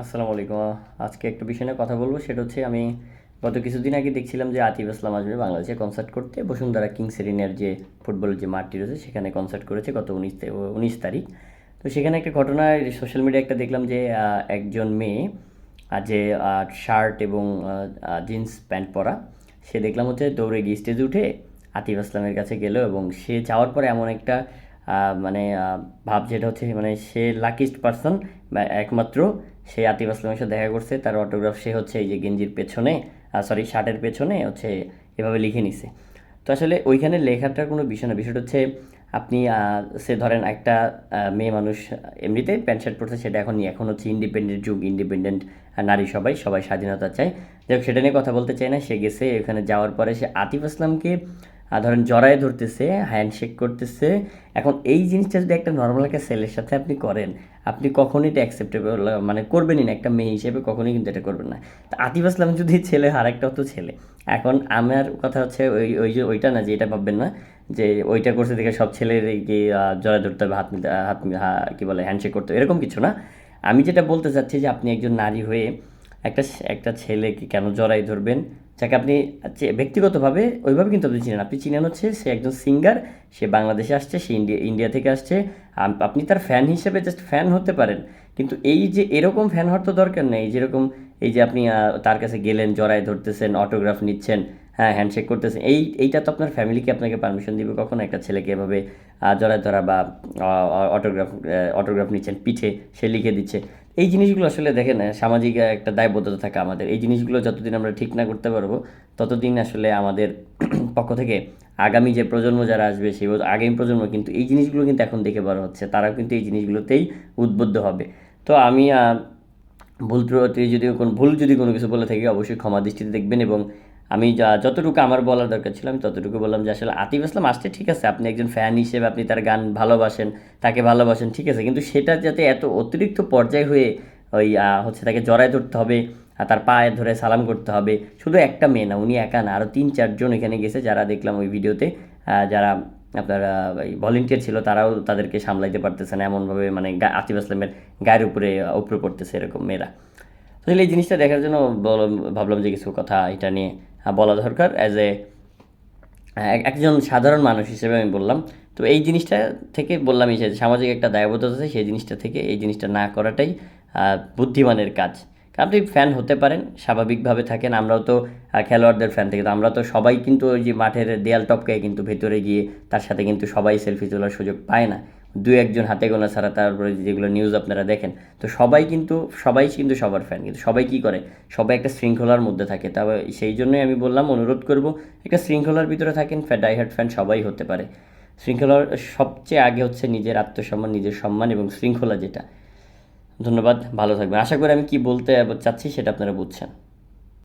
আসসালামু আলাইকুম। আজকে একটা বিষয় নিয়ে কথা বলব, সেটা হচ্ছে আমি গত কিছুদিন আগে দেখছিলাম যে আতিফ আসলাম আসবে বাংলাদেশে কনসার্ট করতে। বসুন্ধরা কিংস এরিনার যে ফুটবলের যে মাঠটি রয়েছে, সেখানে কনসার্ট করেছে গত উনিশ উনিশ তারিখ। তো সেখানে একটা ঘটনা সোশ্যাল মিডিয়া একটা দেখলাম যে একজন মেয়ে যে শার্ট এবং জিন্স প্যান্ট পরা, সে দেখলাম হচ্ছে দৌড়ে গিয়ে স্টেজে উঠে আতিফ আসলামের কাছে গেল এবং সে যাওয়ার পরে এমন একটা মানে ভাব যেটা হচ্ছে মানে সে লাকিস্ট পারসন একমাত্র, সে আতিফ আসলামের সাথে দেখা করছে, তার অটোগ্রাফ সে হচ্ছে এই যে গেঞ্জির পেছনে সরি শার্টের পেছনে হচ্ছে এভাবে লিখে নিছে। তো আসলে ওইখানে লেখাটার কোনো বিষয় না, বিষয়টা হচ্ছে আপনি সে ধরেন একটা মেয়ে মানুষ এমনিতে প্যান্ট শার্ট পরছে, সেটা এখন এখন হচ্ছে ইন্ডিপেন্ডেন্ট যুগ ইন্ডিপেন্ডেন্ট নারী সবাই সবাই স্বাধীনতা চায়। যাই সেটা নিয়ে কথা বলতে চাই না, সে গেছে ওখানে যাওয়ার পরে সে আতিফ আসলামকে ধরেন জড়ায় ধরতেছে হ্যান্ডশেক করতেছে। এখন এই জিনিসটা যদি একটা নর্মাল একটা ছেলের সাথে আপনি করেন, আপনি কখনোই এটা অ্যাকসেপ্টেবল মানে করবেনই না, একটা মেয়ে হিসেবে কখনোই কিন্তু এটা করবেন না। তো আতিফ আসলাম যদি ছেলে, আর একটা হতো ছেলে। এখন আমার কথা হচ্ছে ওই ওই যে ওইটা না যে এটা ভাববেন না, যে ওইটা করছে দেখে সব ছেলের কি জড়ায় ধরতে হবে, হাত হাত কি বলে হ্যান্ডশেক করতে এরকম কিছু না। আমি যেটা বলতে চাচ্ছি যে আপনি একজন নারী হয়ে একটা একটা ছেলেকে কেন জড়াই ধরবেন? যাকে আপনি ব্যক্তিগতভাবে ওইভাবে কিন্তু আপনি চিনেন আপনি চিনেন হচ্ছে সে একজন সিঙ্গার সে বাংলাদেশে আসছে, সে ইন্ডিয়া ইন্ডিয়া থেকে আসছে। আপনি তার ফ্যান হিসেবে জাস্ট ফ্যান হতে পারেন। কিন্তু এই যে এরকম ফ্যান হওয়ার তো দরকার নেই। যেরকম এই যে আপনি তার কাছে গেলেন জড়ায় ধরতেছেন অটোগ্রাফ নিচ্ছেন হ্যাঁ হ্যান্ডশেক করতেছেন এই, এইটা তো আপনার ফ্যামিলিকে আপনাকে পারমিশন দিবে। কখনো একটা ছেলেকে এভাবে জড়ায় ধরা বা অটোগ্রাফ অটোগ্রাফ নিচ্ছেন, পিঠে সে লিখে দিচ্ছে। এই জিনিসগুলো আসলে দেখেন সামাজিক একটা দায়বদ্ধতা থাকে আমাদের। এই জিনিসগুলো যতদিন আমরা ঠিক না করতে পারব, ততদিন আসলে আমাদের পক্ষ থেকে আগামী যে প্রজন্ম যারা আসবে, সেই আগামী প্রজন্ম কিন্তু এই জিনিসগুলো কিন্তু এখন দেখে বড় হচ্ছে। তারাও কিন্তু এই জিনিসগুলোতেই উদ্বুদ্ধ হবে। তো আমি ভুল ত্রুটি যদি কোনো, ভুল যদি কোনো কিছু বলে থাকি, অবশ্যই ক্ষমা দৃষ্টিতে দেখবেন এবং আমি যা- যতটুকু আমার বলার দরকার ছিল, আমি ততটুকু বললাম যে আসলে আতিফ আসলাম আসছে, ঠিক আছে, আপনি একজন ফ্যান হিসেবে আপনি তার গান ভালোবাসেন, তাকে ভালোবাসেন, ঠিক আছে, কিন্তু সেটা যাতে এত অতিরিক্ত পর্যায় হয়ে ওই হচ্ছে তাকে জড়ায় ধরতে হবে, আর তার পায়ে ধরে সালাম করতে হবে, শুধু একটা মেয়ে না, উনি একা না আরও তিন, চারজন এখানে গেছে যারা দেখলাম ওই ভিডিওতে যারা আপনার ভলেন্টিয়ার ছিল, তারাও তাদেরকে সামলাইতে পারতেছে না, এমনভাবে মানে আতিফ আসলামের গায়ের উপরে উপরে পড়তেছে এরকম মেয়েরা। আসলে এই জিনিসটা দেখার জন্য বল- ভাবলাম যে কিছু কথা এটা নিয়ে বলা দরকার অ্যাজ এ একজন সাধারণ মানুষ হিসেবে আমি বললাম। তো এই জিনিসটা থেকে বললাম এই যে সামাজিক একটা দায়বদ্ধতা আছে, সেই জিনিসটা থেকে এই জিনিসটা না করাটাই বুদ্ধিমানের কাজ। আপনি ফ্যান হতে পারেন, স্বাভাবিকভাবে থাকেন, আমরাও তো খেলোয়াড়দের ফ্যান থেকে, তো আমরা তো সবাই কিন্তু ওই যে মাঠের দেয়াল টপকায় কিন্তু ভেতরে গিয়ে তার সাথে কিন্তু সবাই সেলফি তোলার সুযোগ পায় না। দু একজন হাতে গোনা ছাড়া, তারপরে যেগুলো নিউজ আপনারা দেখেন, তো সবাই কিন্তু সবাই কিন্তু সবার ফ্যান কিন্তু সবাই কি করে? সবাই একটা শৃঙ্খলার মধ্যে থাকে। তবে সেই জন্যই আমি বললাম, অনুরোধ করব, একটা শৃঙ্খলার ভিতরে থাকেন ডাইহার্ট ফ্যান সবাই হতে পারে। শৃঙ্খলার সবচেয়ে আগে হচ্ছে নিজের আত্মসম্মান, নিজের সম্মান এবং শৃঙ্খলা যেটা। ধন্যবাদ, ভালো থাকবেন। আশা করি আমি কি বলতে চাচ্ছি সেটা আপনারা বুঝছেন।